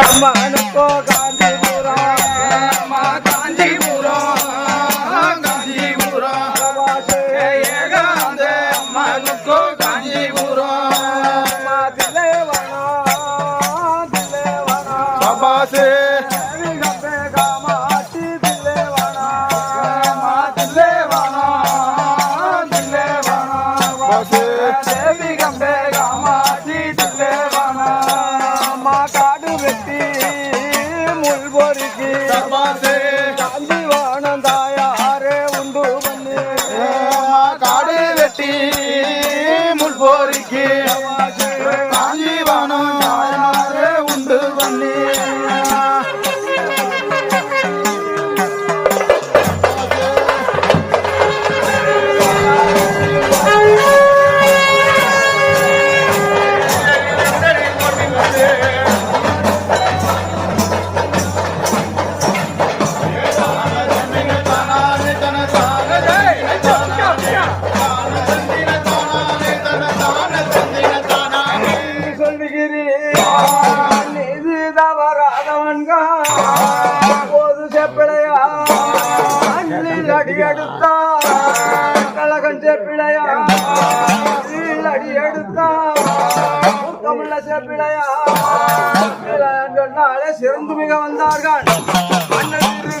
అమ్మ అనుకో గాంధీపురా అమ్మ గాంధీపురా. గాంధీపురా గాంధీ అమ్మ అనుకో గాంధీపురా అమ్మ దిలేవనా దిలేవనా బాబాసే Tapate. சொல்லுகிறேன் இது தவறாதவன்கா போது செப்பிளையா அடி எடுத்தா. கழகன் செப்பிளையா அடி எடுத்தா. முத்தமுள்ள செப்பிளையா சொன்னாலே சிறந்து மிக வந்தார்கள். அண்ணன் திரு